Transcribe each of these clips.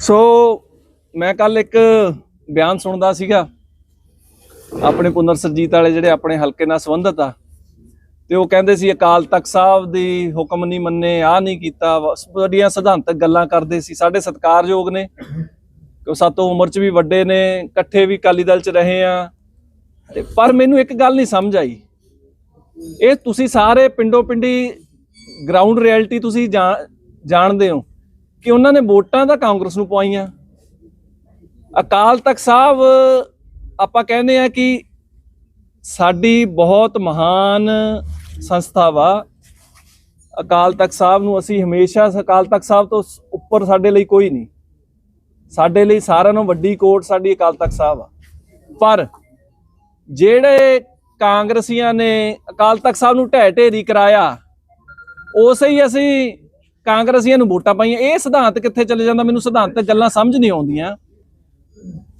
ਸੋ ਮੈਂ ਕੱਲ ਇੱਕ ਬਿਆਨ ਸੁਣਦਾ ਸੀਗਾ। ਆਪਣੇ ਪੁਨਰ ਸਰਜੀਤ ਵਾਲੇ ਜਿਹੜੇ ਆਪਣੇ ਹਲਕੇ ਨਾਲ ਸੰਬੰਧਤ ਆ, ਤੇ ਉਹ ਕਹਿੰਦੇ ਸੀ, ਅਕਾਲ ਤਖਤ ਸਾਹਿਬ ਦੀ ਹੁਕਮ ਨਹੀਂ ਮੰਨੇ ਆ ਨਹੀਂ ਕੀਤਾ। ਵੱਡੀਆਂ ਸਿਧਾਂਤਕ ਗੱਲਾਂ ਕਰਦੇ ਸੀ। ਸਾਡੇ ਸਤਿਕਾਰਯੋਗ ਨੇ ਕਿ ਸਾਤੋਂ ਉਮਰ 'ਚ ਵੀ ਵੱਡੇ ਨੇ, ਇਕੱਠੇ ਵੀ ਅਕਾਲੀ ਦਲ 'ਚ ਰਹੇ ਆ। ਤੇ ਪਰ ਮੈਨੂੰ ਇੱਕ ਗੱਲ ਨਹੀਂ ਸਮਝ ਆਈ। ਇਹ ਤੁਸੀਂ ਸਾਰੇ ਪਿੰਡੋਂ ਪਿੰਡੀ ਗਰਾਊਂਡ ਰਿਐਲਿਟੀ ਤੁਸੀਂ ਜਾਣ- ਜਾਣਦੇ ਹੋ। ਕਿ ਉਹਨਾਂ ਨੇ ਵੋਟਾਂ ਤਾਂ ਕਾਂਗਰਸ ਨੂੰ ਪਵਾਈਆਂ। ਅਕਾਲ ਤਖਤ ਸਾਹਿਬ, ਆਪਾਂ ਕਹਿੰਦੇ ਆ ਕਿ ਸਾਡੀ ਬਹੁਤ ਮਹਾਨ ਸੰਸਥਾ ਵਾ। ਅਕਾਲ ਤਖਤ ਸਾਹਿਬ ਨੂੰ ਅਸੀਂ ਹਮੇਸ਼ਾ ਅਕਾਲ ਤਖਤ ਸਾਹਿਬ ਤੋਂ ਉੱਪਰ ਸਾਡੇ ਲਈ ਕੋਈ ਨਹੀਂ। ਸਾਡੇ ਲਈ ਸਾਰਿਆਂ ਨਾਲੋਂ ਵੱਡੀ ਕੋਰਟ ਸਾਡੀ ਅਕਾਲ ਤਖਤ ਸਾਹਿਬ ਆ। ਪਰ ਜਿਹੜੇ ਕਾਂਗਰਸੀਆਂ ਨੇ ਅਕਾਲ ਤਖਤ ਸਾਹਿਬ ਨੂੰ ਢਹਿ ਢੇਰੀ ਕਰਾਇਆ, ਉਸੇ ਹੀ ਅਸੀਂ ਕਾਂਗਰਸੀਆਂ ਨੂੰ ਵੋਟਾਂ ਪਾਈਆਂ, ਇਹ ਸਿਧਾਂਤ ਕਿੱਥੇ ਚਲੇ ਜਾਂਦਾ? ਮੈਨੂੰ ਸਿਧਾਂਤਕ ਗੱਲਾਂ ਸਮਝ ਨਹੀਂ ਆਉਂਦੀਆਂ।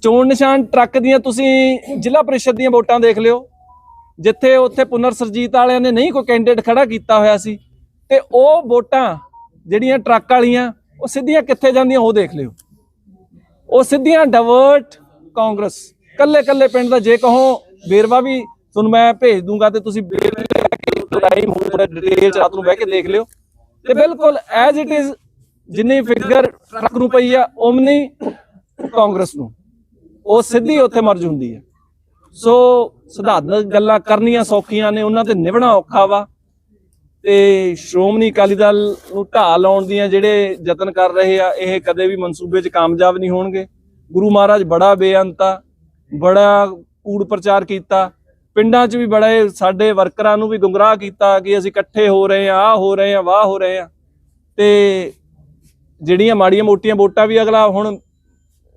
ਚੋਣ ਨਿਸ਼ਾਨ ਟਰੱਕ ਦੀਆਂ ਤੁਸੀਂ ਜ਼ਿਲ੍ਹਾ ਪ੍ਰੀਸ਼ਦ ਦੀਆਂ ਵੋਟਾਂ ਦੇਖ ਲਿਓ। ਜਿੱਥੇ ਉੱਥੇ ਪੁਨਰ ਸਰਜੀਤ ਵਾਲਿਆਂ ਨੇ ਨਹੀਂ ਕੋਈ ਕੈਂਡੀਡੇਟ ਖੜਾ ਕੀਤਾ ਹੋਇਆ ਸੀ, ਤੇ ਉਹ ਵੋਟਾਂ ਜਿਹੜੀਆਂ ਟਰੱਕ ਵਾਲੀਆਂ, ਉਹ ਸਿੱਧੀਆਂ ਕਿੱਥੇ ਜਾਂਦੀਆਂ ਉਹ ਦੇਖ ਲਿਓ। ਉਹ ਸਿੱਧੀਆਂ ਡਾਇਵਰਟ ਕਾਂਗਰਸ। ਕੱਲੇ ਕੱਲੇ ਪਿੰਡ ਦਾ ਜੇ ਕਹੋ, ਵੇਰਵਾ ਵੀ ਤੁਹਾਨੂੰ ਮੈਂ ਭੇਜ ਦੂੰਗਾ ਤੇ ਤੁਸੀਂ ਟਾਈਮ ਪੂਰਾ ਡਿਟੇਲ ਚ ਰਾਤ ਨੂੰ ਬਹਿ ਕੇ ਦੇਖ ਲਿਓ। ਤੇ ਬਿਲਕੁਲ ਐਜ਼ ਇਟ ਇਜ਼ ਜਿੰਨੀ ਫਿਗਰ ਟਰੱਕ ਨੂੰ ਪਈ ਆ, ਓਮਨੀ ਕਾਂਗਰਸ ਨੂੰ। ਉਹ ਸਿੱਧੀ ਉੱਥੇ ਮਰਜ ਹੁੰਦੀ ਹੈ ਸੋ ਸਿਧਾਂਤਕ ਗੱਲਾਂ ਕਰਨੀਆਂ ਸੌਖੀਆਂ ਨੇ, ਉਹਨਾਂ ਤੇ ਨਿਭਣਾ ਔਖਾ ਵਾ। ਤੇ ਸ਼੍ਰੋਮਣੀ ਅਕਾਲੀ ਦਲ ਨੂੰ ਢਾਹ ਲਾਉਣ ਦੀਆਂ ਜਿਹੜੇ ਯਤਨ ਕਰ ਰਹੇ ਆ, ਇਹ ਕਦੇ ਵੀ ਮਨਸੂਬੇ 'ਚ ਕਾਮਯਾਬ ਨਹੀਂ ਹੋਣਗੇ। ਗੁਰੂ ਮਹਾਰਾਜ ਬੜਾ ਬੇਅੰਤ ਆ, ਬੜਾ ਕੂੜ ਪ੍ਰਚਾਰ ਕੀਤਾ। ਪਿੰਡਾਂ 'ਚ ਵੀ ਬੜੇ ਸਾਡੇ ਵਰਕਰਾਂ ਨੂੰ ਵੀ ਗੁੰਮਰਾਹ ਕੀਤਾ ਕਿ ਅਸੀਂ ਇਕੱਠੇ ਹੋ ਰਹੇ ਆ ਆ ਹੋ ਰਹੇ ਆ ਵਾਹ ਹੋ ਰਹੇ ਆ ਤੇ ਜਿਹੜੀਆਂ ਮਾੜੀਆਂ ਮੋਟੀਆਂ ਵੋਟਾਂ ਵੀ ਅਗਲਾ ਹੁਣ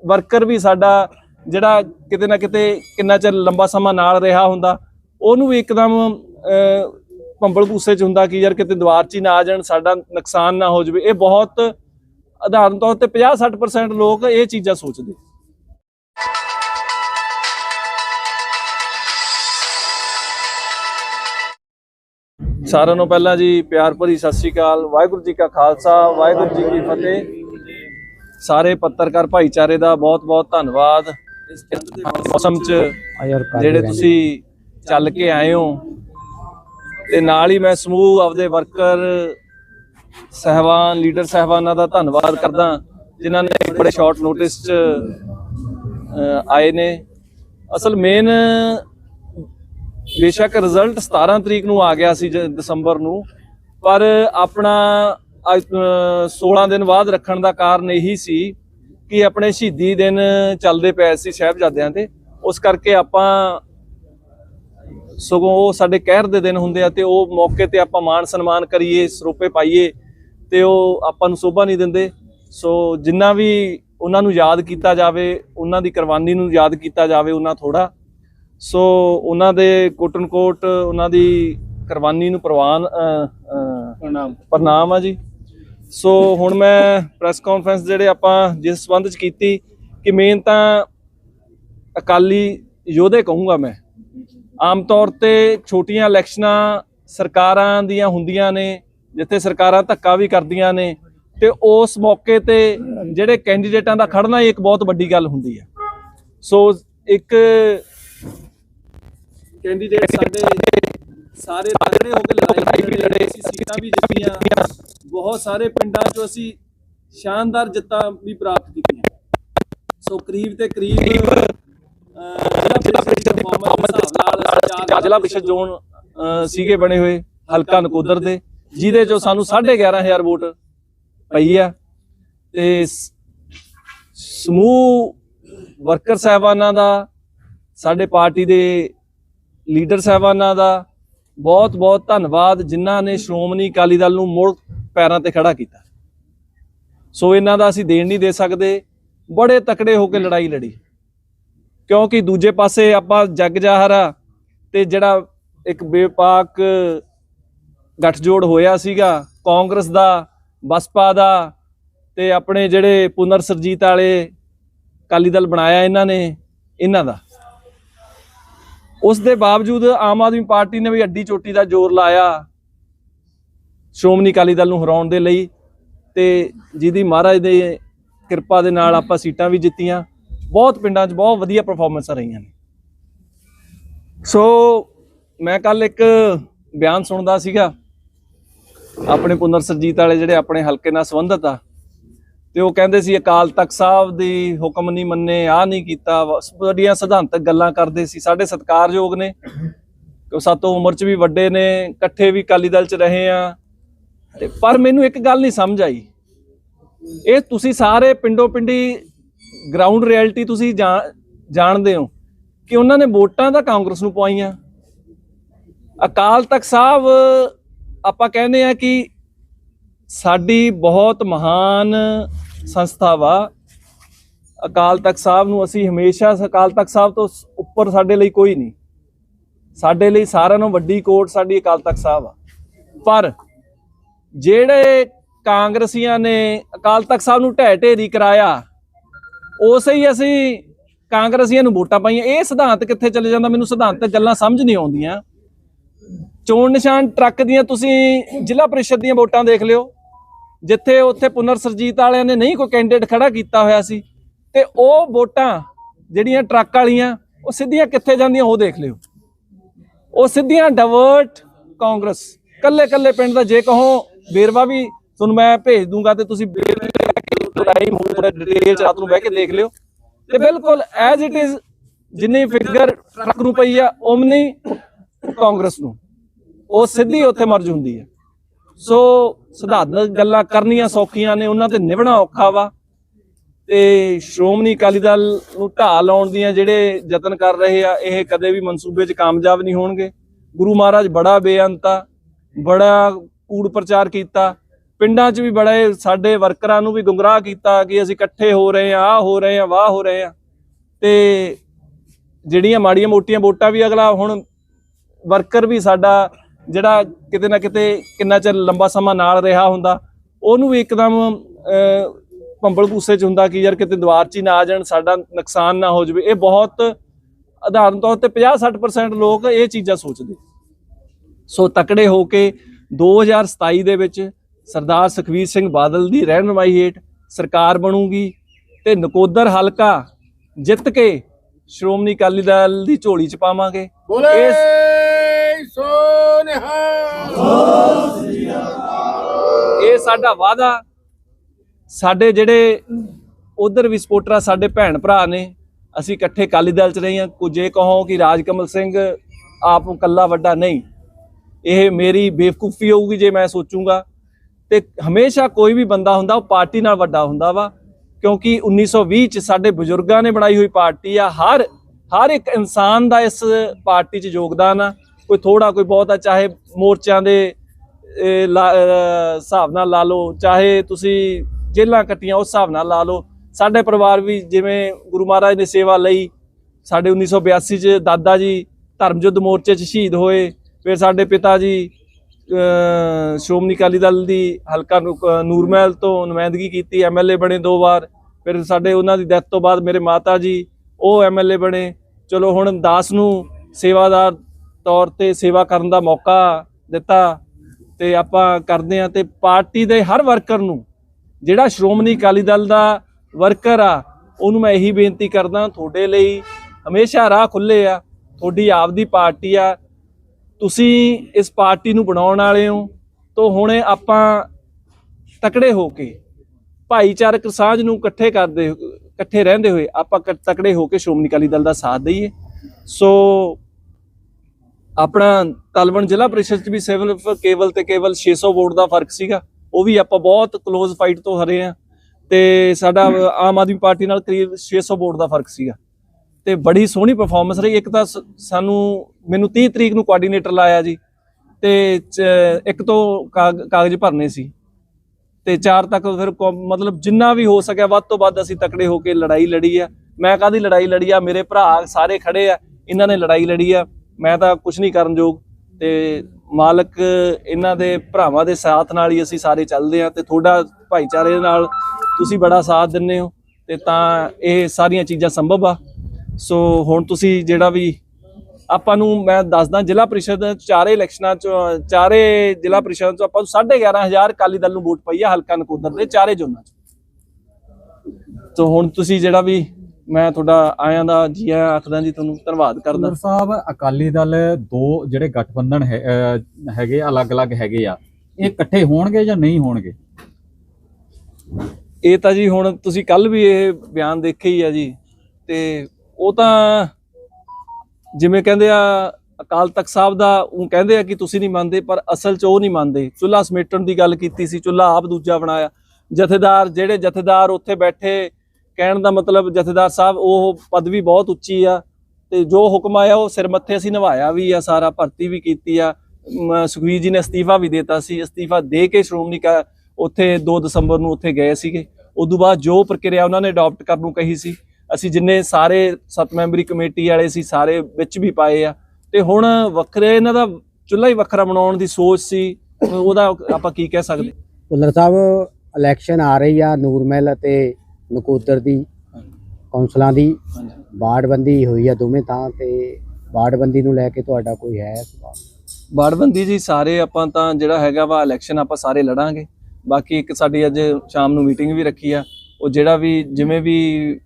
ਵਰਕਰ ਵੀ ਸਾਡਾ ਜਿਹੜਾ ਕਿਤੇ ਨਾ ਕਿਤੇ ਕਿੰਨਾ ਚਿਰ ਲੰਬਾ ਸਮਾਂ ਨਾਲ ਰਿਹਾ ਹੁੰਦਾ ਉਹਨੂੰ ਵੀ ਇੱਕਦਮ ਅਹ, ਭੰਬਲ ਭੂਸੇ ਚ ਹੁੰਦਾ ਕਿ ਯਾਰ ਕਿਤੇ ਦੀਵਾਰ 'ਚ ਹੀ ਨਾ ਆ ਜਾਣ ਸਾਡਾ ਨੁਕਸਾਨ ਨਾ ਹੋ ਜਾਵੇ। ਇਹ ਬਹੁਤ ਆਧਾਰਨ ਤੌਰ ਤੇ 50-60% ਲੋਕ ਇਹ ਚੀਜ਼ਾਂ ਸੋਚਦੇ। ਸਾਰਿਆਂ ਨੂੰ ਪਹਿਲਾਂ ਜੀ ਪਿਆਰ ਭਰੀ ਸਤਿ ਸ੍ਰੀ ਅਕਾਲ ਵਾਹਿਗੁਰੂ ਜੀ ਕਾ ਖਾਲਸਾ ਵਾਹਿਗੁਰੂ ਜੀ ਕੀ ਫਤਿਹ। ਸਾਰੇ ਪੱਤਰਕਾਰ ਭਾਈਚਾਰੇ ਦਾ ਬਹੁਤ-ਬਹੁਤ ਧੰਨਵਾਦ। ਇਸ ਮੌਸਮ 'ਚ ਜਿਹੜੇ ਤੁਸੀਂ ਚੱਲ ਕੇ ਆਏ ਹੋ ਤੇ ਨਾਲ ਹੀ ਮੈਂ ਸਮੂਹ ਆਪਦੇ ਵਰਕਰ ਸਹਿਬਾਨ ਲੀਡਰ ਸਹਿਬਾਨਾਂ ਦਾ ਧੰਨਵਾਦ ਕਰਦਾ ਜਿਨ੍ਹਾਂ ਨੇ ਬੜੇ ਸ਼ਾਰਟ ਨੋਟਿਸ 'ਚ ਅਹ, ਆਏ ਨੇ। ਅਸਲ ਮੇਨ ਬੇਸ਼ੱਕ ਰਿਜ਼ਲਟ 17 ਤਰੀਕ ਨੂੰ ਆ ਗਿਆ ਸੀ ਜ- ਦਸੰਬਰ ਨੂੰ ਪਰ ਆਪਣਾ ਅੱਜ, 16 ਦਿਨ ਬਾਅਦ ਰੱਖਣ ਦਾ ਕਾਰਨ ਇਹੀ ਸੀ ਕਿ ਆਪਣੇ ਸ਼ਹੀਦੀ ਦਿਨ ਚੱਲਦੇ ਪਏ ਸੀ ਸਾਹਿਬਜ਼ਾਦਿਆਂ 'ਤੇ। ਉਸ ਕਰਕੇ ਆਪਾਂ ਸਗੋਂ ਉਹ ਸਾਡੇ ਕਹਿਰ ਦੇ ਦਿਨ ਹੁੰਦੇ ਆ ਤੇ ਉਹ ਮੌਕੇ ਤੇ ਆਪਾਂ ਮਾਣ ਸਨਮਾਨ ਕਰੀਏ ਸਰੂਪੇ ਪਾਈਏ ਤੇ ਉਹ ਆਪਾਂ ਨੂੰ ਸੋਭਾ ਨਹੀਂ ਦਿੰਦੇ। ਸੋ ਜਿੰਨਾ ਵੀ ਉਹਨਾਂ ਨੂੰ ਯਾਦ ਕੀਤਾ ਜਾਵੇ ਉਹਨਾਂ ਦੀ ਕੁਰਬਾਨੀ ਨੂੰ ਯਾਦ ਕੀਤਾ ਜਾਵੇ ਉਹਨਾਂ ਥੋੜਾ ਸੋ ਉਹਨਾਂ ਦੇ ਕੋਟਨ ਕੋਟ ਉਹਨਾਂ ਦੀ ਕੁਰਬਾਨੀ ਨੂੰ ਪ੍ਰਵਾਨ ਪ੍ਰਣਾਮ। ਪ੍ਰਣਾਮ ਆ ਜੀ। ਸੋ ਹੁਣ ਮੈਂ ਪ੍ਰੈਸ ਕਾਨਫਰੰਸ ਜਿਹੜੇ ਆਪਾਂ ਜਿਸ ਸੰਬੰਧ ਚ ਕੀਤੀ ਕਿ ਮੇਨ ਤਾਂ ਅਕਾਲੀ ਯੋਧੇ ਕਹੂੰਗਾ ਮੈਂ। ਆਮ ਤੌਰ ਤੇ ਛੋਟੀਆਂ ਇਲੈਕਸ਼ਨਾਂ ਸਰਕਾਰਾਂ ਦੀਆਂ ਹੁੰਦੀਆਂ ਨੇ ਜਿੱਥੇ ਸਰਕਾਰਾਂ ਧੱਕਾ ਵੀ ਕਰਦੀਆਂ ਨੇ ਤੇ ਉਸ ਮੌਕੇ ਤੇ ਜਿਹੜੇ ਕੈਂਡੀਡੇਟਾਂ ਦਾ ਖੜਨਾ ਇੱਕ ਬਹੁਤ ਵੱਡੀ ਗੱਲ ਹੁੰਦੀ ਹੈ ਸੋ ਇੱਕ ਕੈਂਡੀਡੇਟ ਸਾਡੇ ਸਾਰੇ ਤਗੜੇ ਹੋ ਕੇ ਲੜਾਈ ਵੀ ਲੜੇ ਸੀ ਸੀਟਾਂ ਵੀ ਜਿੱਤੀਆਂ ਬਹੁਤ ਸਾਰੇ ਪਿੰਡਾਂ 'ਚੋਂ ਅਸੀਂ ਸ਼ਾਨਦਾਰ ਜਿੱਤਾਂ ਵੀ ਪ੍ਰਾਪਤ ਕੀਤੀਆਂ। ਸੋ ਕਰੀਬ ਤੇ ਕਰੀਬ ਜ਼ਿਲ੍ਹਾ ਪ੍ਰੀਸ਼ਦ ਜ਼ੋਨ ਸੀਗੇ। ਬਣੇ ਹੋਏ ਹਲਕਾ ਨਕੋਦਰ ਦੇ ਜਿਹਦੇ 'ਚੋਂ ਸਾਨੂੰ 11500 ਵੋਟ ਪਈ ਆ। ਤੇ ਸਮੂਹ ਵਰਕਰ ਸਾਹਿਬਾਨਾਂ ਦਾ ਸਾਡੇ ਪਾਰਟੀ ਦੇ ਲੀਡਰ ਸਾਹਿਬਾਨਾਂ ਦਾ ਬਹੁਤ ਬਹੁਤ ਧੰਨਵਾਦ, ਜਿਨ੍ਹਾਂ ਨੇ ਸ਼੍ਰੋਮਣੀ ਅਕਾਲੀ ਦਲ ਨੂੰ ਮੁੜ ਪੈਰਾਂ ਤੇ ਖੜਾ ਕੀਤਾ। ਸੋ ਇਹਨਾਂ ਦਾ ਅਸੀਂ ਦੇਣ ਨਹੀਂ ਦੇ ਸਕਦੇ। ਬੜੇ ਤਕੜੇ ਹੋ ਕੇ ਲੜਾਈ ਲੜੀ। ਕਿਉਂਕਿ ਦੂਜੇ ਪਾਸੇ ਆਪਾਂ ਜੱਗ ਜਾਹਰਾ ਤੇ ਜਿਹੜਾ ਇੱਕ ਬੇਪਾਕ ਗੱਠਜੋੜ ਹੋਇਆ ਸੀਗਾ, ਕਾਂਗਰਸ ਦਾ, ਬਸਪਾ ਦਾ ਤੇ ਆਪਣੇ ਜਿਹੜੇ ਪੁਨਰ ਸਰਜੀਤ ਵਾਲੇ ਅਕਾਲੀ ਦਲ ਬਣਾਇਆ ਇਹਨਾਂ ਨੇ, ਇਹਨਾਂ ਦਾ। ਉਸ ਦੇ ਬਾਵਜੂਦ ਆਮ ਆਦਮੀ ਪਾਰਟੀ ਨੇ ਵੀ ਅੱਡੀ ਚੋਟੀ ਦਾ ਜ਼ੋਰ ਲਾਇਆ ਸ਼੍ਰੋਮਣੀ ਅਕਾਲੀ ਦਲ ਨੂੰ ਹਰਾਉਣ ਦੇ ਲਈ ਤੇ ਜਿਹਦੀ ਮਹਾਰਾਜ ਦੇ ਕਿਰਪਾ ਦੇ ਨਾਲ ਆਪਾਂ ਸੀਟਾਂ ਵੀ ਜਿੱਤੀਆਂ। ਬਹੁਤ ਪਿੰਡਾਂ 'ਚ ਬਹੁਤ ਵਧੀਆ ਪਰਫਾਰਮੈਂਸ ਰਹੀਆਂ ਨੇ। ਸੋ ਮੈਂ ਕੱਲ ਇੱਕ ਬਿਆਨ ਸੁਣਦਾ ਸੀਗਾ। ਆਪਣੇ ਪੁਨਰ ਸਰਜੀਤ ਵਾਲੇ ਜਿਹੜੇ ਆਪਣੇ ਹਲਕੇ ਨਾਲ ਸੰਬੰਧਿਤ ਆ ਤੇ ਉਹ ਕਹਿੰਦੇ ਸੀ ਅਕਾਲ ਤਖਤ ਸਾਹਿਬ ਦੀ ਹੁਕਮ ਨਹੀਂ ਮੰਨੇ ਆ ਨਹੀਂ ਕੀਤਾ। ਬੜੀਆਂ ਸਿਧਾਂਤਕ ਗੱਲਾਂ ਕਰਦੇ ਸੀ, ਸਾਡੇ ਸਤਿਕਾਰਯੋਗ ਨੇ। ਕਿ ਸਾਤੋਂ ਉਮਰ 'ਚ ਵੀ ਵੱਡੇ ਨੇ, ਇਕੱਠੇ ਵੀ ਅਕਾਲੀ ਦਲ 'ਚ ਰਹੇ ਆ। ਤੇ ਪਰ ਮੈਨੂੰ ਇੱਕ ਗੱਲ ਨਹੀਂ ਸਮਝ ਆਈ। ਇਹ ਤੁਸੀਂ ਸਾਰੇ ਪਿੰਡੋ ਪਿੰਡੀ ਗਰਾਊਂਡ ਰਿਐਲਿਟੀ ਤੁਸੀਂ ਜਾਣ- ਜਾਣਦੇ ਹੋ ਕਿ ਉਹਨਾਂ ਨੇ ਵੋਟਾਂ ਤਾਂ ਕਾਂਗਰਸ ਨੂੰ ਪਵਾਈਆਂ। ਅਕਾਲ ਤਖਤ ਸਾਹਿਬ, ਆਪਾਂ ਕਹਿੰਦੇ ਆ ਕਿ ਸਾਡੀ ਬਹੁਤ ਮਹਾਨ ਸੰਸਥਾ ਵਾ ਅਕਾਲ ਤਖਤ ਸਾਹਿਬ ਨੂੰ ਅਸੀਂ ਹਮੇਸ਼ਾ ਅਕਾਲ ਤਖਤ ਸਾਹਿਬ ਤੋਂ ਉੱਪਰ ਸਾਡੇ ਲਈ ਕੋਈ ਨਹੀਂ। ਸਾਡੇ ਲਈ ਸਾਰਿਆਂ ਨਾਲੋਂ ਵੱਡੀ ਕੋਰਟ ਸਾਡੀ ਅਕਾਲ ਤਖਤ ਸਾਹਿਬ ਆ। ਪਰ ਜਿਹੜੇ ਕਾਂਗਰਸੀਆਂ ਨੇ ਅਕਾਲ ਤਖਤ ਸਾਹਿਬ ਨੂੰ ਢਹਿ ਢੇਰੀ ਕਰਾਇਆ, ਉਸੇ ਹੀ ਅਸੀਂ ਕਾਂਗਰਸੀਆਂ ਨੂੰ ਵੋਟਾਂ ਪਾਈਆਂ। ਇਹ ਸਿਧਾਂਤ ਕਿੱਥੇ ਚਲੇ ਜਾਂਦਾ? ਮੈਨੂੰ ਸਿਧਾਂਤਕ ਗੱਲਾਂ ਸਮਝ ਨਹੀਂ ਆਉਂਦੀਆਂ। ਚੋਣ ਨਿਸ਼ਾਨ ਟਰੱਕ ਦੀਆਂ ਤੁਸੀਂ ਜ਼ਿਲ੍ਹਾ ਪ੍ਰੀਸ਼ਦ ਦੀਆਂ ਵੋਟਾਂ ਦੇਖ ਲਿਓ। ਜਿੱਥੇ ਉੱਥੇ ਪੁਨਰ ਸਰਜੀਤ ਵਾਲਿਆਂ ਨੇ ਨਹੀਂ ਕੋਈ ਕੈਂਡੀਡੇਟ ਖੜਾ ਕੀਤਾ ਹੋਇਆ ਸੀ, ਤੇ ਉਹ ਵੋਟਾਂ ਜਿਹੜੀਆਂ ਟਰੱਕ ਵਾਲੀਆਂ, ਉਹ ਸਿੱਧੀਆਂ ਕਿੱਥੇ ਜਾਂਦੀਆਂ ਉਹ ਦੇਖ ਲਿਓ। ਉਹ ਸਿੱਧੀਆਂ ਡਾਇਵਰਟ ਕਾਂਗਰਸ ਕੱਲੇ ਕੱਲੇ ਪਿੰਡ ਦਾ, ਜੇ ਕਹੋ ਵੇਰਵਾ ਵੀ ਤੁਹਾਨੂੰ ਮੈਂ ਭੇਜ ਦੂੰਗਾ ਤੇ ਤੁਸੀਂ ਟਾਈਮ ਪੂਰਾ ਡਿਟੇਲ ਚ ਰਾਤ ਨੂੰ ਬਹਿ ਕੇ ਦੇਖ ਲਿਓ। ਤੇ ਬਿਲਕੁਲ ਐਜ਼ ਇਟ ਇਜ਼ ਜਿੰਨੀ ਫਿਗਰ ਟਰੱਕ ਨੂੰ ਪਈ ਆ ਉਮਨੀ ਕਾਂਗਰਸ ਨੂੰ, ਉਹ ਸਿੱਧੀ ਉੱਥੇ ਮਰਜ ਹੁੰਦੀ ਹੈ ਸੋ ਸਿਧਾਂਤਕ ਗੱਲਾਂ ਕਰਨੀਆਂ ਸੌਖੀਆਂ ਨੇ, ਉਹਨਾਂ ਤੇ ਨਿਭਣਾ ਔਖਾ ਵਾ। ਤੇ ਸ਼੍ਰੋਮਣੀ ਅਕਾਲੀ ਦਲ ਨੂੰ ਢਾਹ ਲਾਉਣ ਦੀਆਂ ਜਿਹੜੇ ਯਤਨ ਕਰ ਰਹੇ ਆ, ਇਹ ਕਦੇ ਵੀ ਮਨਸੂਬੇ 'ਚ ਕਾਮਯਾਬ ਨਹੀਂ ਹੋਣਗੇ। ਗੁਰੂ ਮਹਾਰਾਜ ਬੜਾ ਬੇਅੰਤ ਆ, ਬੜਾ ਕੂੜ ਪ੍ਰਚਾਰ ਕੀਤਾ। ਪਿੰਡਾਂ 'ਚ ਵੀ ਬੜੇ ਸਾਡੇ ਵਰਕਰਾਂ ਨੂੰ ਵੀ ਗੁੰਮਰਾਹ ਕੀਤਾ ਕਿ ਅਸੀਂ ਇਕੱਠੇ ਹੋ ਰਹੇ ਆ ਆ ਹੋ ਰਹੇ ਆ, ਵਾਹ ਹੋ ਰਹੇ ਆ। ਤੇ ਜਿਹੜੀਆਂ ਮਾੜੀਆਂ ਮੋਟੀਆਂ ਵੋਟਾਂ ਵੀ ਅਗਲਾ ਹੁਣ ਵਰਕਰ ਵੀ ਸਾਡਾ ਜਿਹੜਾ ਕਿਤੇ ਨਾ ਕਿਤੇ ਕਿੰਨਾ ਚਿਰ ਲੰਬਾ ਸਮਾਂ ਨਾਲ ਰਿਹਾ ਹੁੰਦਾ ਉਹਨੂੰ ਵੀ ਇੱਕਦਮ ਭੰਬਲ ਭੂਸੇ ਚ ਹੁੰਦਾ ਕਿ ਯਾਰ ਕਿਤੇ ਦੀਵਾਰ ਚ ਹੀ ਨਾ ਆ ਜਾਣ ਸਾਡਾ ਨੁਕਸਾਨ ਨਾ ਹੋ ਜਾਵੇ। ਇਹ ਬਹੁਤ ਆਧਾਰਨ ਤੌਰ ਤੇ 50-60% ਲੋਕ ਇਹ ਚੀਜ਼ਾਂ ਸੋਚਦੇ। ਸੋ ਤਕੜੇ ਹੋ ਕੇ 2027 ਦੇ ਵਿੱਚ ਸਰਦਾਰ ਸੁਖਵੀਰ ਸਿੰਘ ਬਾਦਲ ਦੀ ਰਹਿਨਮਾਈ ਹੇਠ ਸਰਕਾਰ ਬਣੂਗੀ ਤੇ ਨਕੋਦਰ ਹਲਕਾ ਜਿੱਤ ਕੇ ਸ਼੍ਰੋਮਣੀ ਅਕਾਲੀ ਦਲ ਦੀ ਝੋਲੀ ਚ ਪਾਵਾਂਗੇ। ਇਸ ਸੋਨਿਹਾ ਇਹ ਸਾਡਾ ਵਾਦਾ ਸਾਡੇ ਜਿਹੜੇ ਉਧਰ ਵੀ ਸਪੋਰਟਰ ਸਾਡੇ ਭੈਣ ਭਰਾ ਨੇ, ਅਸੀਂ ਇਕੱਠੇ ਅਕਾਲੀ ਦਲ ਚ ਰਹੇ ਹਾਂ। ਕੁਝ ਜੇ ਕਹੋ ਕਿ ਰਾਜਕਮਲ ਸਿੰਘ ਆਪ ਇਕੱਲਾ ਵੱਡਾ ਨਹੀਂ। ਇਹ ਮੇਰੀ ਬੇਵਕੂਫੀ ਹੋਊਗੀ ਜੇ ਮੈਂ ਸੋਚੂੰਗਾ। ਤੇ ਹਮੇਸ਼ਾ ਕੋਈ ਵੀ ਬੰਦਾ ਹੁੰਦਾ, ਉਹ ਪਾਰਟੀ ਨਾਲ ਵੱਡਾ ਹੁੰਦਾ ਵਾ। ਕਿਉਂਕਿ 1920 ਚ ਸਾਡੇ ਬਜ਼ੁਰਗਾਂ ਨੇ ਬਣਾਈ ਹੋਈ ਪਾਰਟੀ ਆ। ਹਰ ਹਰ ਇੱਕ ਇਨਸਾਨ ਦਾ ਇਸ ਪਾਰਟੀ 'ਚ ਯੋਗਦਾਨ ਆ। ਕੋਈ ਥੋੜਾ ਕੋਈ ਬਹੁਤਾ ਚਾਹੇ ਮੋਰਚਿਆਂ ਦੇ ਲਾ- ਹਿਸਾਬ ਨਾਲ ਲਾ ਲਓ, ਚਾਹੇ ਤੁਸੀਂ ਜੇਲਾਂ ਕੱਟੀਆਂ ਉਸ ਹਿਸਾਬ ਨਾਲ ਲਾ ਲਓ। ਸਾਡੇ ਪਰਿਵਾਰ ਵੀ ਜਿਵੇਂ ਗੁਰੂ ਮਹਾਰਾਜ ਨੇ ਸੇਵਾ ਲਈ, ਸਾਡੇ 1982 ਚ ਦਾਦਾ ਜੀ ਧਰਮ ਯੁੱਧ ਮੋਰਚੇ 'ਚ ਸ਼ਹੀਦ ਹੋਏ, ਫਿਰ ਸਾਡੇ ਪਿਤਾ ਜੀ ਸ਼੍ਰੋਮਣੀ ਅਕਾਲੀ ਦਲ ਦੀ ਹਲਕਾ ਨੂੰ- ਨੂਰਮਹਿਲ ਤੋਂ ਨੁਮਾਇੰਦਗੀ ਕੀਤੀ ਐਮਐਲਏ ਬਣੇ ਦੋ ਵਾਰ, ਫਿਰ ਸਾਡੇ ਉਹਨਾਂ ਦੀ ਡੈਥ ਤੋਂ ਬਾਅਦ ਮੇਰੇ ਮਾਤਾ ਜੀ, ਉਹ ਐਮਐਲਏ ਬਣੇ। ਚਲੋ ਹੁਣ ਦਾਸ ਨੂੰ ਸੇਵਾਦਾਰ ਤੌਰ ਤੇ ਸੇਵਾ ਕਰਨ ਦਾ ਮੌਕਾ ਦਿੱਤਾ ਤੇ ਆਪਾਂ ਕਰਦੇ ਆ ਤੇ ਪਾਰਟੀ ਦੇ ਹਰ ਵਰਕਰ ਨੂੰ, ਜਿਹੜਾ ਸ਼੍ਰੋਮਣੀ ਅਕਾਲੀ ਦਲ ਦਾ ਵਰਕਰ ਆ, ਉਹਨੂੰ ਮੈਂ ਇਹੀ ਬੇਨਤੀ ਕਰਦਾ ਤੁਹਾਡੇ ਲਈ ਹਮੇਸ਼ਾ ਰਾਹ ਖੁੱਲੇ ਆ, ਤੁਹਾਡੀ ਆਪਦੀ ਪਾਰਟੀ ਆ। ਤੁਸੀਂ ਇਸ ਪਾਰਟੀ ਨੂੰ ਬਣਾਉਣ ਵਾਲੇ ਹੋ, ਤੋਂ ਹੁਣੇ ਆਪਾਂ ਤਕੜੇ ਹੋ ਕੇ ਭਾਈਚਾਰਕ ਸਾਂਝ ਨੂੰ ਇਕੱਠੇ ਕਰਦੇ ਇਕੱਠੇ ਰਹਿੰਦੇ ਹੋਏ ਆਪਾਂ ਕ- ਤਕੜੇ ਹੋ ਕੇ ਸ਼੍ਰੋਮਣੀ ਅਕਾਲੀ ਦਲ ਦਾ ਸਾਥ ਦਈਏ। ਸੋ ਆਪਣਾ ਤਲਵਣ ਜ਼ਿਲ੍ਹਾ ਪ੍ਰੀਸ਼ਦ ਚ ਵੀ ਸਿਵਲ ਕੇਵਲ ਤੇ ਕੇਵਲ 600 ਵੋਟ ਦਾ ਫ਼ਰਕ ਸੀਗਾ। ਉਹ ਵੀ ਆਪਾਂ ਬਹੁਤ ক্লোਜ਼ ਫਾਈਟ ਤੋਂ ਹਰੇ ਆ ਤੇ ਸਾਡਾ ਆਮ ਆਦਮੀ ਪਾਰਟੀ ਨਾਲ ਕਰੀਬ 600 ਵੋਟ ਦਾ ਫ਼ਰਕ ਸੀਗਾ। ਤੇ ਬੜੀ ਸੋਹਣੀ ਪਰਫਾਰਮੈਂਸ ਰਹੀ। ਇੱਕ ਤਾਂ ਸਾਨੂੰ ਮੈਨੂੰ 30 ਤਰੀਕ ਨੂੰ ਕੋਆਰਡੀਨੇਟਰ ਲਾਇਆ ਜੀ। ਤੇ ਇੱਕ ਤੋਂ ਕਾਗ- ਕਾਗਜ਼ ਭਰਨੇ ਸੀ। ਤੇ ਚਾਰ ਤੱਕ ਫਿਰ ਮਤਲਬ ਜਿੰਨਾ ਵੀ ਹੋ ਸਕਿਆ ਵੱਧ ਤੋਂ ਵੱਧ ਅਸੀਂ ਤਕੜੇ ਹੋ ਕੇ ਲੜਾਈ ਲੜੀ ਆ। ਮੈਂ ਕਾਦੀ ਲੜਾਈ ਲੜੀ ਆ? ਮੇਰੇ ਭਰਾ ਸਾਰੇ ਖੜੇ ਆ। ਇਹਨਾਂ ਨੇ ਲੜਾਈ ਲੜੀ ਆ। ਮੈਂ ਤਾਂ ਕੁਝ ਨਹੀਂ ਕਰਨ ਯੋਗ ਤੇ ਮਾਲਕ ਇਹਨਾਂ ਦੇ ਭਰਾਵਾਂ ਦੇ ਸਾਥ ਨਾਲ ਹੀ ਅਸੀਂ ਸਾਰੇ ਚੱਲਦੇ ਆ ਤੇ ਤੁਹਾਡਾ ਭਾਈਚਾਰੇ ਨਾਲ ਤੁਸੀਂ ਬੜਾ ਸਾਥ ਦਿੰਦੇ ਹੋ ਤੇ ਤਾਂ ਇਹ ਸਾਰੀਆਂ ਚੀਜ਼ਾਂ ਸੰਭਵ ਆ। ਸੋ ਹੁਣ ਤੁਸੀਂ ਜਿਹੜਾ ਵੀ ਆਪਾਂ ਨੂੰ ਮੈਂ ਦੱਸਦਾ ਜ਼ਿਲ੍ਹਾ ਪ੍ਰੀਸ਼ਦ ਚਾਰੇ ਇਲੈਕਸ਼ਨਾਂ ਚ, ਚਾਰੇ ਜ਼ਿਲ੍ਹਾ ਪ੍ਰੀਸ਼ਦ ਚ ਆਪਾਂ ਨੂੰ 11500 ਅਕਾਲੀ ਦਲ ਨੂੰ ਵੋਟ ਪਈ ਆ ਹਲਕਾ ਨਕੋਦਰ ਦੇ ਚਾਰੇ ਜ਼ੋਨਾਂ ਚ। ਤੋ ਹੁਣ ਤੁਸੀਂ ਜਿਹੜਾ ਵੀ ਮੈਂ ਤੁਹਾਡਾ ਆਇਆਂ ਦਾ ਜੀ ਆਇਆਂ ਆਖਦਾ ਜੀ ਤੁਹਾਨੂੰ ਧੰਨਵਾਦ ਕਰਦਾ। ਕੁਲਰ ਸਾਹਿਬ ਅਕਾਲੀ ਦਲ ਦੋ ਜਿਹੜੇ ਗਠਬੰਧਨ ਹੈਗੇ ਅਲੱਗ-ਅਲੱਗ ਹੈਗੇ ਆ ਇਹ ਇਕੱਠੇ ਹੋਣਗੇ ਜਾਂ ਨਹੀਂ ਹੋਣਗੇ? ਇਹ ਤਾਂ ਜੀ ਹੁਣ ਤੁਸੀਂ ਕੱਲ ਵੀ ਇਹ ਬਿਆਨ ਦੇਖਿਆ ਹੀ ਆ ਜੀ ਤੇ ਉਹ ਤਾਂ ਜਿਵੇਂ ਕਹਿੰਦੇ ਆ ਅਕਾਲ ਤਖਤ ਸਾਹਿਬ ਦਾ ਉਹ ਕਹਿੰਦੇ ਆ ਕਿ ਤੁਸੀਂ ਨਹੀਂ ਮੰਨਦੇ ਪਰ ਅਸਲ 'ਚ ਉਹ ਨਹੀਂ ਮੰਨਦੇ। ਚੁੱਲ੍ਹਾ ਸਮੇਟਣ ਦੀ ਗੱਲ ਕੀਤੀ ਸੀ ਚੁੱਲ੍ਹਾ ਆਪ ਦੂਜਾ ਬਣਾਇਆ। ਜਥੇਦਾਰ ਜਿਹੜੇ ਜਥੇਦਾਰ ਉੱਥੇ ਬੈਠੇ ਕਹਿਣ ਦਾ ਮਤਲਬ ਜਥੇਦਾਰ ਸਾਹਿਬ ਉਹ ਪਦਵੀ ਬਹੁਤ ਉੱਚੀ ਆ ਤੇ ਜੋ ਹੁਕਮ ਆਇਆ ਉਹ ਸਿਰ ਮੱਥੇ ਅਸੀਂ ਨਿਭਾਇਆ ਵੀ ਆ ਸਾਰਾ ਭਰਤੀ ਵੀ ਕੀਤੀ ਆ। ਮ, ਜੀ ਨੇ ਅਸਤੀਫਾ ਵੀ ਦਿੱਤਾ ਸੀ ਅਸਤੀਫਾ ਦੇ ਕੇ ਸ਼੍ਰੋਮਣੀ ਕਾ ਉੱਥੇ 2 ਦਸੰਬਰ ਨੂੰ ਉੱਥੇ ਗਏ ਸੀਗੇ। ਉਦੋਂ ਬਾਅਦ ਜੋ ਪ੍ਰਕਿਰਿਆ ਉਹਨਾਂ ਨੇ ਅਡਾਪਟ ਕਰਨ ਨੂੰ ਕਹੀ ਸੀ ਅਸੀਂ ਜਿੰਨੇ ਸਾਰੇ ਸੱਤ ਮੈਂਬਰੀ ਕਮੇਟੀ ਵਾਲੇ ਸੀ ਸਾਰੇ ਵਿੱਚ ਵੀ ਪਾਏ ਆ। ਤੇ ਹੁਣ ਵੱਖਰੇ ਇਹਨਾਂ ਦਾ ਚੁੱਲ੍ਹਾ ਹੀ ਵੱਖਰਾ ਬਣਾਉਣ ਦੀ ਸੋਚ ਸੀ ਉਹਦਾ ਆਪਾਂ ਕੀ ਕਹਿ ਸਕਦੇ? ਭੁੱਲਰ ਸਾਹਿਬ ਇਲੈਕਸ਼ਨ ਆ ਰਹੀ ਆ ਨੂਰਮਹਿਲ ਅਤੇ ਨਕੋਦਰ ਦੀ ਕੌਂਸਲਾਂ ਦੀ ਬਾੜਬੰਦੀ ਹੋਈ ਆ ਦੋਵੇਂ ਥਾਂ ਤੇ ਬਾੜਬੰਦੀ ਨੂੰ ਲੈ ਕੇ ਤੁਹਾਡਾ ਕੋਈ ਹੈ ਸਵਾਲ? ਬਾੜਬੰਦੀ ਜੀ ਸਾਰੇ ਆਪਾਂ ਤਾਂ ਜਿਹੜਾ ਹੈਗਾ ਵਾ ਇਲੈਕਸ਼ਨ ਆਪਾਂ ਸਾਰੇ ਲੜਾਂਗੇ। ਬਾਕੀ ਇੱਕ ਸਾਡੀ ਅੱਜ ਸ਼ਾਮ ਨੂੰ ਮੀਟਿੰਗ ਵੀ ਰੱਖੀ ਆ। ਉਹ ਜਿਹੜਾ ਵੀ ਜਿਵੇਂ ਵੀ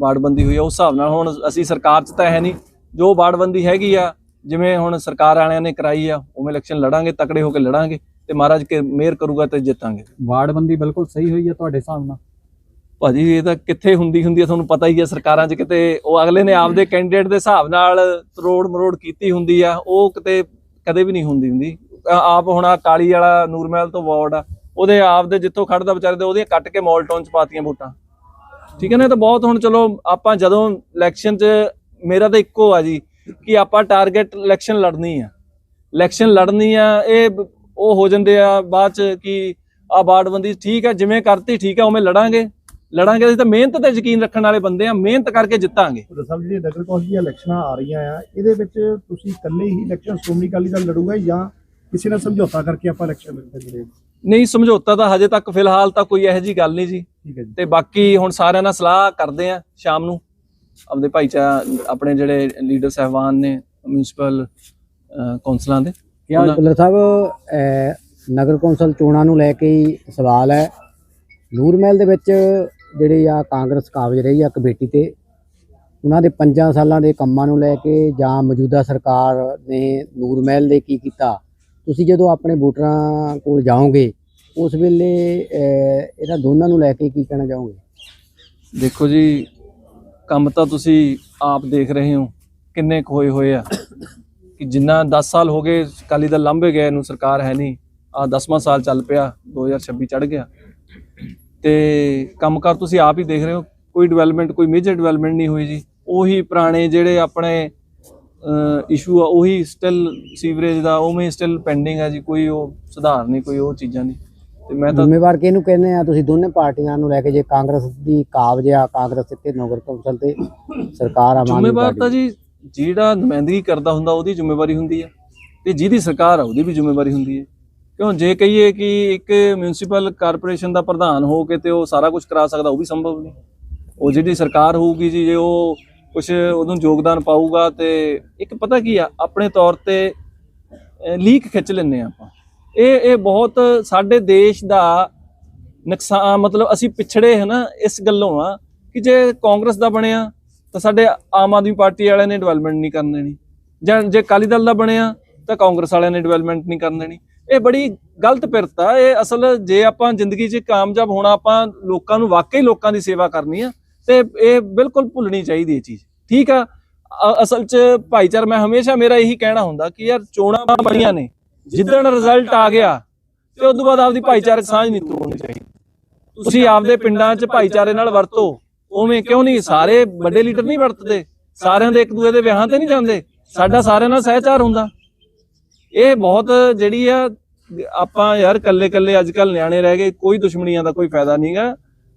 ਬਾੜਬੰਦੀ ਹੋਈ ਆ ਉਸ ਹਿਸਾਬ ਨਾਲ ਹੁਣ ਅਸੀਂ ਸਰਕਾਰ 'ਚ ਤਾਂ ਹੈ ਨਹੀਂ। ਜੋ ਬਾੜਬੰਦੀ ਹੈਗੀ ਆ ਜਿਵੇਂ ਹੁਣ ਸਰਕਾਰ ਵਾਲਿਆਂ ਨੇ ਕਰਾਈ ਆ ਉਵੇਂ ਇਲੈਕਸ਼ਨ ਲੜਾਂਗੇ ਤਕੜੇ ਹੋ ਕੇ ਲੜਾਂਗੇ ਤੇ ਮਹਾਰਾਜ ਕੇ ਮਿਹਰ ਕਰੂਗਾ ਤੇ ਜਿੱਤਾਂਗੇ। ਵਾਰਡਬੰਦੀ ਬਿਲਕੁਲ ਸਹੀ ਹੋਈ ਹੈ ਤੁਹਾਡੇ ਹਿਸਾਬ ਨਾਲ? ਭਾਜੀ ਇਹ ਤਾਂ ਕਿੱਥੇ ਹੁੰਦੀ ਹੁੰਦੀ ਹੈ ਤੁਹਾਨੂੰ ਪਤਾ ਹੀ ਹੈ ਸਰਕਾਰਾਂ 'ਚ ਕਿਤੇ ਉਹ ਅਗਲੇ ਨੇ ਆਪਦੇ ਕੈਂਡੀਡੇਟ ਦੇ ਹਿਸਾਬ ਨਾਲ ਤਰੋੜ ਮਰੋੜ ਕੀਤੀ ਹੁੰਦੀ ਆ ਉਹ ਕਿਤੇ ਕਦੇ ਵੀ ਨਹੀਂ ਹੁੰਦੀ ਹੁੰਦੀ। ਆ- ਆਪ ਹੁਣ ਆ ਕਾਲੀ ਵਾਲਾ ਨੂਰਮਹਿਲ ਤੋਂ ਵਾਰਡ ਆ ਉਹਦੇ ਆਪ ਦੇ ਜਿੱਥੋਂ ਖੜਦਾ ਵਿਚਾਰੇ ਦੇ ਉਹਦੀਆਂ ਕੱਟ ਕੇ ਮੌਲਟਾਊਨ 'ਚ ਪਾਤੀਆਂ ਵੋਟਾਂ। ਠੀਕ ਹੈ ਨਾ ਇਹ ਤਾਂ ਬਹੁਤ ਹੁਣ ਚਲੋ ਆਪਾਂ ਜਦੋਂ ਇਲੈਕਸ਼ਨ 'ਚ ਮੇਰਾ ਤਾਂ ਇੱਕੋ ਆ ਜੀ ਕਿ ਆਪਾਂ ਟਾਰਗੇਟ ਇਲੈਕਸ਼ਨ ਲੜਨੀ ਆ। ਇਲੈਕਸ਼ਨ ਲੜਨੀ ਆ ਇਹ ਉਹ ਹੋ ਜਾਂਦੇ ਆ ਬਾਅਦ 'ਚ ਕਿ ਆ ਬਾੜਬੰਦੀ ਠੀਕ ਹੈ ਜਿਵੇਂ ਕਰਤੀ ਠੀਕ ਹੈ ਉਵੇਂ ਲੜਾਂਗੇ। ਲੜਾਂਗੇ ਅਸੀਂ ਤਾਂ ਮਿਹਨਤ ਤੇ ਯਕੀਨ ਰੱਖਣ ਵਾਲੇ ਬੰਦੇ ਆ ਮਿਹਨਤ ਕਰਕੇ ਜਿੱਤਾਂਗੇ। ਸਾਹਿਬ ਜਿਹੜੀ ਨਗਰ ਕੌਂਸਲ ਦੀਆਂ ਇਲੈਕਸ਼ਨਾਂ ਆ ਰਹੀਆਂ ਆ ਇਹਦੇ ਵਿੱਚ ਤੁਸੀਂ ਇਕੱਲੇ ਹੀ ਇਲੈਕਸ਼ਨ ਸ਼੍ਰੋਮਣੀ ਅਕਾਲੀ ਦਲ ਲੜੂਗਾ ਜਾਂ ਕਿਸੇ ਨਾਲ ਸਮਝੌਤਾ ਕਰਕੇ ਆਪਾਂ ਇਲੈਕਸ਼ਨ ਲੜਦੇ ਨਹੀਂ ਸਮਝੌਤਾ ਤਾਂ ਹਜੇ ਤੱਕ ਫਿਲਹਾਲ ਤਾਂ ਕੋਈ ਇਹੋ ਜੀ ਗੱਲ ਨਹੀਂ ਜੀ। ਠੀਕ ਹੈ ਜੀ। ਤੇ ਬਾਕੀ ਹੁਣ ਸਾਰਿਆਂ ਨਾਲ ਸਲਾਹ ਕਰਦੇ ਆ ਸ਼ਾਮ ਨੂੰ। ਆਪਦੇ ਭਾਈਚਾਰਾ ਆਪਣੇ ਜਿਹੜੇ ਲੀਡਰ ਸਹਿਬਾਨ ਨੇ ਮਿਊਨਿਸਪਲ ਕੌਂਸਲਾਂ ਦੇ। ਕਿਆ ਉਹਨਾਂ- ਭੁੱਲਰ ਸਾਹਿਬ? ਨਗਰ ਕੌਂਸਲ ਚੋਣਾਂ ਨੂੰ ਲੈ ਕੇ ਹੀ ਸਵਾਲ ਹੈ। ਨੂਰਮਹਿਲ ਦੇ ਵਿੱਚ ਜਿਹੜੇ ਆ ਕਾਂਗਰਸ ਕਾਬਜ ਰਹੀ ਆ ਕਮੇਟੀ ਤੇ, ਉਹਨਾਂ ਦੇ 5 ਸਾਲਾਂ ਦੇ ਕੰਮਾਂ ਨੂੰ ਲੈ ਕੇ ਜਾਂ ਮੌਜੂਦਾ ਸਰਕਾਰ ਨੇ ਨੂਰਮਹਿਲ ਦੇ ਕੀ ਕੀਤਾ, ਤੁਸੀਂ ਜਦੋਂ ਆਪਣੇ ਵੋਟਰਾਂ ਕੋਲ ਜਾਓਗੇ, ਉਸ ਵੇਲੇ ਇਹਨਾਂ ਦੋਨਾਂ ਨੂੰ ਲੈ ਕੇ ਕੀ ਕਹਿਣਾ ਚਾਹੋਗੇ? ਦੇਖੋ ਜੀ, ਕੰਮ ਤਾਂ ਤੁਸੀਂ ਆਪ ਦੇਖ ਰਹੇ ਹੋ, ਕਿੰਨੇ ਕੁ ਹੋਏ ਹੋਏ ਆ। ਕਿ ਜਿੰਨਾ 10 ਸਾਲ ਹੋ ਗਏ, ਅਕਾਲੀ ਦਲ ਲੰਬੇ ਗਏ ਨੂੰ ਸਰਕਾਰ ਹੈ ਨਹੀਂ। ਆ 10ਵਾਂ ਸਾਲ ਚੱਲ ਪਿਆ 2026 ਚੜ ਗਿਆ। ਤੇ ਕੰਮਕਾਰ ਤੁਸੀਂ ਆਪ ਹੀ ਦੇਖ ਰਹੇ ਹੋ ਕੋਈ ਡਿਵੈਲਪਮੈਂਟ ਕੋਈ ਮੇਜਰ ਡਿਵੈਲਪਮੈਂਟ ਨਹੀਂ ਹੋਈ ਜੀ। ਉਹੀ ਪੁਰਾਣੇ ਜਿਹੜੇ ਆਪਣੇ ਇਸ਼ੂ ਆ ਉਹੀ ਸਟਿਲ ਸੀਵਰੇਜ ਦਾ ਉਵੇਂ ਸਟਿਲ ਪੈਂਡਿੰਗ ਆ ਜੀ ਕੋਈ ਉਹ ਸੁਧਾਰ ਨਹੀਂ ਕੋਈ ਉਹ ਚੀਜ਼ਾਂ ਨਹੀਂ। ਤੇ ਮੈਂ ਤਾਂ ਜ਼ਿੰਮੇਵਾਰ ਕਿਹਨੂੰ ਕਹਿੰਦੇ ਆ? ਤੁਸੀਂ ਦੋਨੇ ਪਾਰਟੀਆਂ ਨੂੰ ਲੈ ਕੇ ਜੇ ਕਾਂਗਰਸ ਦੀ ਕਾਬਜ ਆ ਕਾਂਗਰਸ ਤੇ ਨਗਰ ਕੌਂਸਲ ਤੇ ਸਰਕਾਰ ਆ ਆਮ ਜ਼ਿੰਮੇਵਾਰ ਤਾਂ ਜੀ ਜਿਹੜਾ ਨੁਮਾਇੰਦਗੀ ਕਰਦਾ ਹੁੰਦਾ ਉਹਦੀ ਜ਼ਿੰਮੇਵਾਰੀ ਹੁੰਦੀ ਹੈ ਤੇ ਜਿਹਦੀ ਸਰਕਾਰ ਆ ਉਹਦੀ ਵੀ ਜ਼ਿੰਮੇਵਾਰੀ ਹੁੰਦੀ ਹੈ ਕਿਉਂ? ਜੇ ਕਹੀਏ ਕਿ ਇੱਕ ਮਿਊਨਿਸਪਲ ਕਾਰਪੋਰੇਸ਼ਨ ਦਾ ਪ੍ਰਧਾਨ ਹੋ ਕੇ ਤੇ ਉਹ ਸਾਰਾ ਕੁਝ ਕਰਾ ਸਕਦਾ, ਉਹ ਵੀ ਸੰਭਵ ਨਹੀਂ। ਉਹ ਜਿਹੜੀ ਸਰਕਾਰ ਹੋਊਗੀ ਜੀ, ਜੇ ਉਹ ਕੁਝ ਉਹਨੂੰ ਯੋਗਦਾਨ ਪਾਊਗਾ ਤੇ ਇੱਕ ਪਤਾ ਕੀ ਆ, ਆਪਣੇ ਤੌਰ ਤੇ ਲੀਕ ਖਿੱਚ ਲੈਂਦੇ ਆ ਆਪਾਂ। ਇਹ ਇਹ ਬਹੁਤ ਸਾਡੇ ਦੇਸ਼ ਦਾ ਨੁਕਸਾਨ ਮਤਲਬ ਅਸੀਂ ਪਿਛੜੇ ਹੈ ਨਾ ਇਸ ਗੱਲੋਂ ਆ ਕਿ ਜੇ ਕਾਂਗਰਸ ਦਾ ਬਣਿਆ, ਤਾਂ ਸਾਡੇ ਆਮ ਆਦਮੀ ਪਾਰਟੀ ਵਾਲਿਆਂ ਨੇ ਡਿਵੈਲਪਮੈਂਟ ਨਹੀਂ ਕਰਨ ਦੇਣੀ। ਜਾਂ ਜੇ ਅਕਾਲੀ ਦਲ ਦਾ ਬਣਿਆ, ਤਾਂ ਕਾਂਗਰਸ ਵਾਲਿਆਂ ਨੇ ਡਿਵੈਲਪਮੈਂਟ ਨਹੀਂ ਕਰਨ ਦੇਣੀ। ਇਹ ਬੜੀ ਗਲਤ ਪਿਰਤਾ ਇਹ ਅਸਲ ਜੇ ਆਪਾਂ ਜ਼ਿੰਦਗੀ 'ਚ ਕਾਮਯਾਬ ਹੋਣਾ, ਆਪਾਂ ਲੋਕਾਂ ਨੂੰ ਵਾਕਈ ਲੋਕਾਂ ਦੀ ਸੇਵਾ ਕਰਨੀ ਆ, ਤੇ ਇਹ ਬਿਲਕੁਲ ਭੁੱਲਣੀ ਚਾਹੀਦੀ ਇਹ ਚੀਜ਼। ਠੀਕ ਆ? ਅ- ਅਸਲ 'ਚ ਭਾਈਚਾਰ, ਮੈਂ ਹਮੇਸ਼ਾ ਮੇਰਾ ਇਹੀ ਕਹਿਣਾ ਹੁੰਦਾ ਕਿ ਯਾਰ ਚੋਣਾਂ ਬਣੀਆਂ ਨੇ। ਜਿੱਦਣ ਰਿਜ਼ਲਟ ਆ ਗਿਆ, ਤੇ ਉਸ ਤੋਂ ਬਾਅਦ ਆਪਦੀ ਭਾਈਚਾਰਕ ਸਾਂਝ ਨਹੀਂ ਤੋੜਨੀ ਚਾਹੀਦੀ। ਤੁਸੀਂ ਆਪਦੇ ਪਿੰਡਾਂ 'ਚ ਭਾਈਚਾਰੇ ਨਾਲ ਵਰਤੋ। ਉਵੇਂ ਕਿਉਂ ਨਹੀਂ? ਸਾਰੇ ਵੱਡੇ ਲੀਡਰ ਨਹੀਂ ਵਰਤਦੇ। ਸਾਰਿਆਂ ਦੇ ਇੱਕ ਦੂਜੇ ਦੇ ਵਿਆਹਾਂ ਤੇ ਨਹੀਂ ਜਾਂਦੇ। ਸਾਡਾ ਸਾਰਿਆਂ ਨਾਲ ਸਹਿਚਾਰ ਹੁੰਦਾ। ਇਹ ਬਹੁਤ ਜਿਹੜੀ ਆ, ਆਪਾਂ ਯਾਰ ਕੱਲੇ ਕੱਲੇ ਅੱਜ ਕੱਲ ਨਿਆਣੇ ਰਹਿ ਗਏ, ਕੋਈ ਦੁਸ਼ਮਣੀਆਂ ਦਾ ਕੋਈ ਫਾਇਦਾ ਨਹੀਂਗਾ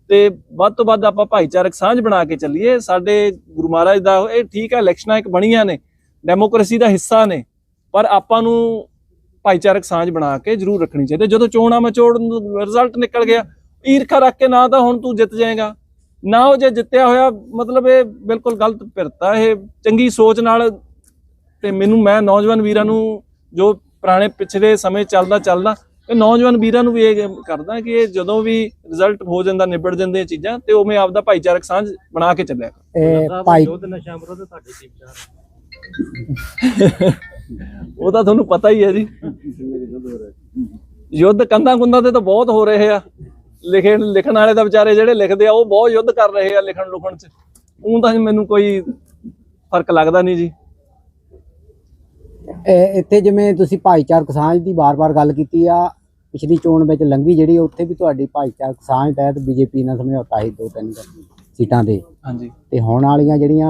ਤੇ ਵੱਧ ਤੋਂ ਵੱਧ ਆਪਾਂ ਭਾਈਚਾਰਕ ਸਾਂਝ ਬਣਾ ਕੇ ਚੱਲੀਏ। ਸਾਡੇ ਗੁਰੂ ਮਹਾਰਾਜ ਦਾ ਇਹ ਠੀਕ ਹੈ ਇਲੈਕਸ਼ਨਾਂ ਇੱਕ ਬਣੀਆਂ ਨੇ, ਡੈਮੋਕ੍ਰੇਸੀ ਦਾ ਹਿੱਸਾ ਨੇ, ਪਰ ਆਪਾਂ ਨੂੰ ਭਾਈਚਾਰਕ ਸਾਂਝ ਬਣਾ ਕੇ ਜ਼ਰੂਰ ਰੱਖਣੀ ਚਾਹੀਦੀ ਜਦੋਂ ਚੋਣਾਂ ਮਚੋੜ ਰਿਜ਼ਲਟ ਨਿਕਲ ਗਿਆ, ਈਰਖਾ ਰੱਖ ਕੇ ਨਾ ਤਾਂ ਹੁਣ ਤੂੰ ਜਿੱਤ ਜਾਏਗਾ। ਨਾ ਉਹ ਜੇ ਜਿੱਤਿਆ ਹੋਇਆ, ਮਤਲਬ ਇਹ ਬਿਲਕੁਲ ਗਲਤ ਫਿਰਤਾ ਇਹ ਚੰਗੀ ਸੋਚ ਨਾਲ ਤੇ ਮੈਨੂੰ, ਮੈਂ ਨੌਜਵਾਨ ਵੀਰਾਂ ਨੂੰ ਜੋ ਪੁਰਾਣੇ ਪਿਛਲੇ ਸਮੇਂ ਚੱਲਦਾ ਚੱਲਦਾ ਤੇ ਨੌਜਵਾਨ ਵੀਰਾਂ ਨੂੰ ਵੀ ਇਹ ਕਰਦਾ ਕਿ ਇਹ ਜਦੋਂ ਵੀ ਰਿਜ਼ਲਟ ਹੋ ਜਾਂਦਾ ਨਿਬੜ ਜਾਂਦੇ ਇਹ ਚੀਜ਼ਾਂ ਤੇ ਉਵੇਂ ਆਪਦਾ ਭਾਈਚਾਰਕ ਸਾਂਝ ਬਣਾ ਕੇ ਚੱਲਿਆ ਕਰੋ। ਇਹ ਭਾਈ ਉਹ ਤਾਂ ਤੁਹਾਨੂੰ ਪਤਾ ਹੀ ਹੈ ਜੀ। ਯੁੱਧ ਕੰਧਾਂ ਕੁੰਧਾਂ ਤੇ ਤਾਂ ਬਹੁਤ ਹੋ ਰਹੇ ਆ। ਲਿਖੇ ਲਿਖਣ ਵਾਲੇ ਤਾਂ ਵਿਚਾਰੇ ਜਿਹੜੇ ਲਿਖਦੇ ਆ ਉਹ ਬਹੁਤ ਯੁੱਧ ਕਰ ਰਹੇ ਆ ਲਿਖਣ ਲੁਖਣ ਚ। ਉਹ ਤਾਂ ਮੈਨੂੰ ਕੋਈ ਫ਼ਰਕ ਲੱਗਦਾ ਨਹੀਂ ਜੀ। ਇਹ ਇੱਥੇ ਜਿਵੇਂ ਤੁਸੀਂ ਭਾਈਚਾਰਕ ਸਾਂਝ ਦੀ ਬਾਰ-ਬਾਰ ਗੱਲ ਕੀਤੀ ਆ ਪਿਛਲੀ ਚੋਣ ਵਿੱਚ ਲੰਗੀ ਜਿਹੜੀ ਉੱਥੇ ਵੀ ਤੁਹਾਡੀ ਭਾਈਚਾਰਕ ਸਾਂਝ ਤਹਿਤ ਬੀਜੇਪੀ ਨਾਲ ਸਮਝੌਤਾ ਸੀ ਦੋ ਤਿੰਨ ਸੀਟਾਂ ਦੇ ਹਾਂਜੀ। ਤੇ ਹੁਣ ਵਾਲੀਆਂ ਜਿਹੜੀਆਂ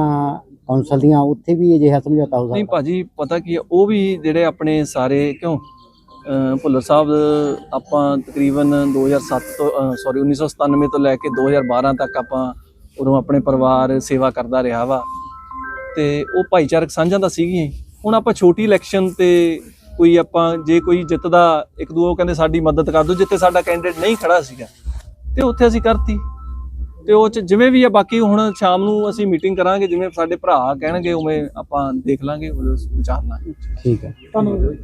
ਕੌਂਸਲ ਦੀਆਂ ਉੱਥੇ ਵੀ ਅਜਿਹਾ ਸਮਝੌਤਾ ਹੋ ਨਹੀਂ ਸਕਦਾ ਭਾਜੀ ਪਤਾ ਕੀ ਆ ਉਹ ਵੀ ਜਿਹੜੇ ਆਪਣੇ ਸਾਰੇ ਕਿਉਂ ਭੁੱਲਰ ਸਾਹਿਬ ਆਪਾਂ ਤਕਰੀਬਨ 2007 ਤੋਂ ਸੌਰੀ 1997 ਤੋਂ ਲੈ ਕੇ 2012 ਤੱਕ ਆਪਾਂ ਉਦੋਂ ਆਪਣੇ ਪਰਿਵਾਰ ਸੇਵਾ ਕਰਦਾ ਰਿਹਾ ਵਾ। ਤੇ ਉਹ ਭਾਈਚਾਰਕ ਸਾਂਝਾਂ ਦਾ ਸੀਗੀਆਂ ਹੀ। ਹੁਣ ਆਪਾਂ ਛੋਟੀ ਇਲੈਕਸ਼ਨ ਤੇ ਕੋਈ ਆਪਾਂ ਜੇ ਕੋਈ ਜਿੱਤਦਾ ਇੱਕ ਦੂਜੇ ਕਹਿੰਦੇ ਸਾਡੀ ਮਦਦ ਕਰ ਦਿਓ ਜਿੱਥੇ ਸਾਡਾ ਕੈਂਡੀਡੇਟ ਨਹੀਂ ਖੜਾ ਸੀਗਾ ਤੇ ਉੱਥੇ ਅਸੀਂ ਕਰਤੀ। ਤੇ ਉਹ ਚ ਜਿਵੇਂ ਵੀ ਆ ਬਾਕੀ ਹੁਣ ਸ਼ਾਮ ਨੂੰ ਅਸੀਂ ਮੀਟਿੰਗ ਕਰਾਂਗੇ ਜਿਵੇਂ ਸਾਡੇ ਭਰਾ ਕਹਿਣਗੇ ਉਵੇਂ ਆਪਾਂ ਦੇਖ ਲਾਂਗੇ ਉਹ ਵਿਚਾਰ ਲਾਂਗੇ। ਠੀਕ ਹੈ। ਤੁਹਾਨੂੰ